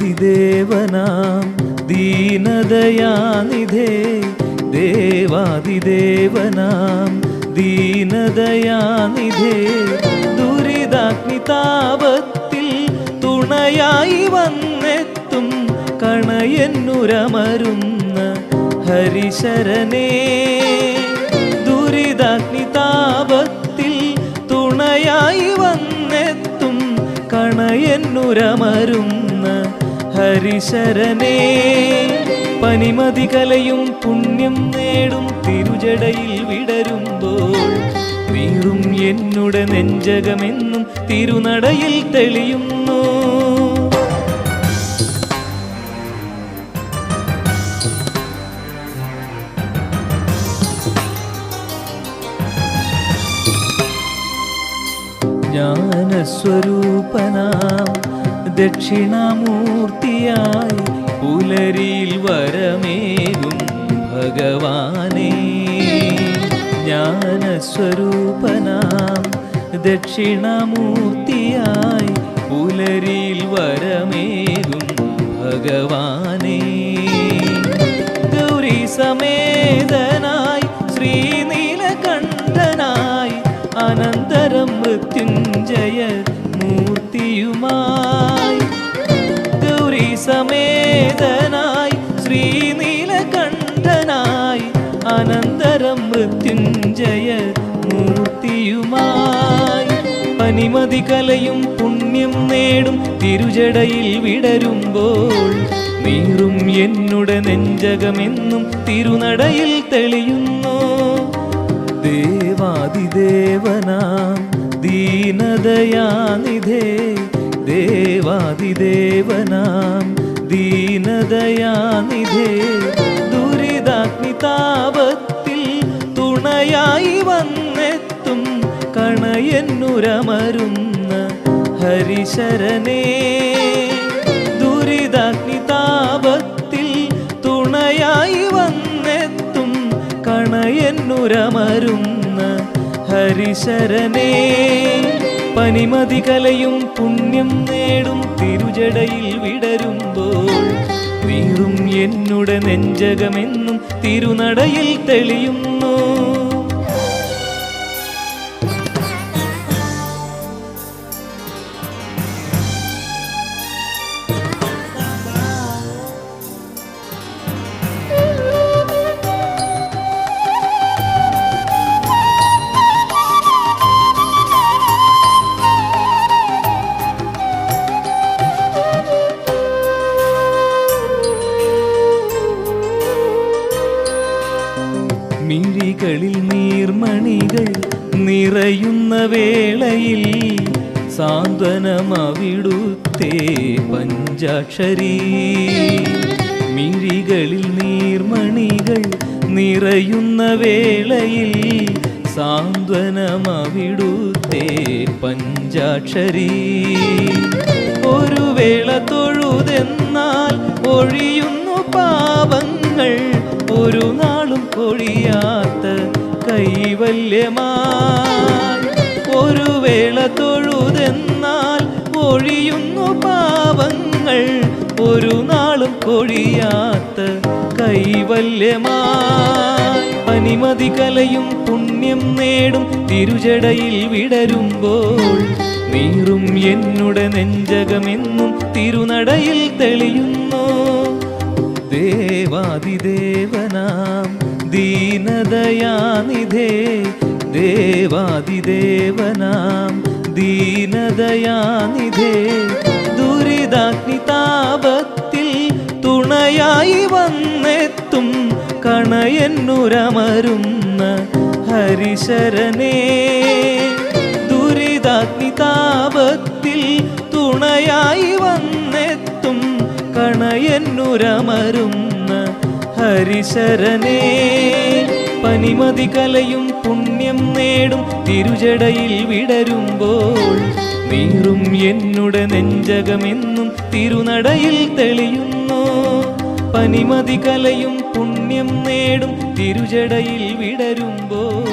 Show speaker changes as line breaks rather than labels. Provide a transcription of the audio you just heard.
ദേവാദിദേവനാം ദീനദയാനിധേ ദേവാദിദേവനാം ദീനദയാനിധേ ദുരിതാഗ്നിതാപത്തിൽ തുണയായി വന്നെത്തും കണയന്നുരമരുന്ന ഹരിശരനേ ദുരിതാഗ്നിതാപത്തിൽ തുണയായി വന്നെത്തും കണയന്നുരമരുന്ന ഹരിശരനേ പനിമതി കലയും പുണ്യം നേടും തിരുജടയിൽ വിടരുമ്പോൾ നീറും എന്നുടെ നെഞ്ചകമെന്നും തിരുനടയിൽ തെളിയുന്നു. ജ്ഞാനസ്വരൂപനാം ദക്ഷിണാമൂർത്തിയായി പുലരിയിൽ വരമേകും ഭഗവാനേ. ജ്ഞാനസ്വരൂപനാം ദക്ഷിണാമൂർത്തിയായി പുലരിയിൽ വരമേകും ഭഗവാനേ. ഗൗരി സമേതനായി ശ്രീനീലകണ്ഠനായി അനന്തരം മൃത്യുഞ്ജയ മൂർത്തിയുമായി സമേതനായി ശ്രീനീലകണ്ഠനായി അനന്തരം മൃത്യുഞ്ജയ മൂർത്തിയുമായി. പനിമതി കലയും പുണ്യം നേടും തിരുജടയിൽ വിടരുമ്പോൾ നീറും എന്നുടെ നെഞ്ചകമെന്നും തിരുനടയിൽ തെളിയുന്നു. ദേവാദിദേവനാം ദീനദയാനിധേ ദേവാദിദേവനാം ദീനദയാനിധേ ദുരിതാഗ്നിതാപത്തിൽ തുണയായി വന്നെത്തും കണയെന്നുരമരുന്ന ഹരിശരനേ ദുരിതാഗ്നിതാപത്തിൽ തുണയായി വന്നെത്തും കണയെന്നുരമരുന്ന ഹരിശരനേ പനിമതി കലയും പുണ്യം നേടും തിരുജടയിൽ വിടരുമ്പോൾ നീറും എന്നുടെ നെഞ്ചകമെന്നും തിരുനടയിൽ തെളിയുന്നു. മിഴികളിൽ നീർമണികൾ നിറയുന്ന വേളയിൽ സാന്ത്വനമവിടുത്തേ പഞ്ചാക്ഷരി. മിഴികളിൽ നീർമണികൾ നിറയുന്ന വേളയിൽ സാന്ത്വനമവിടുത്തേ പഞ്ചാക്ഷരി. ഒരു വേള തൊഴുതെന്നാൽ ഒഴിയുന്നു പാപങ്ങൾ. ഒരു നാളും കൊഴിയാത്ത കൈവല്യമായി ഒരു വേള തൊഴുതെന്നാൽ ഒഴിയുന്നു പാപങ്ങൾ. ഒരു നാളും കൊഴിയാത്ത കൈവല്യമായി അനിമതി കലയും പുണ്യം നേടും തിരുജടയിൽ വിടരുമ്പോൾ. നീറും എന്നുടെ നെഞ്ചകമെന്നും തിരുനടയിൽ തെളിയുന്നു. ദേവാദിദേവനാം ദീനദയാനിധേ ദേവാദിദേവനാം ദീനദയാനിധേ ദുരിതാഗ്നിതാപത്തിൽ തുണയായി വന്നെത്തും കണയന്നുരമരുന്ന ഹരിശരനേ ദുരിതാഗ്നിതാപത്തിൽ തുണയായി വന്നെത്തും കണയന്നുരമരുന്ന ഹരിശരനേ. പനിമതി കലയും പുണ്യം നേടും തിരുജടയിൽ വിടരുമ്പോൾ നീറും എന്നുടെ നെഞ്ചകമെന്നും തിരുനടയിൽ തെളിയുന്നു. പനിമതി കലയും പുണ്യം നേടും തിരുജടയിൽ വിടരുമ്പോൾ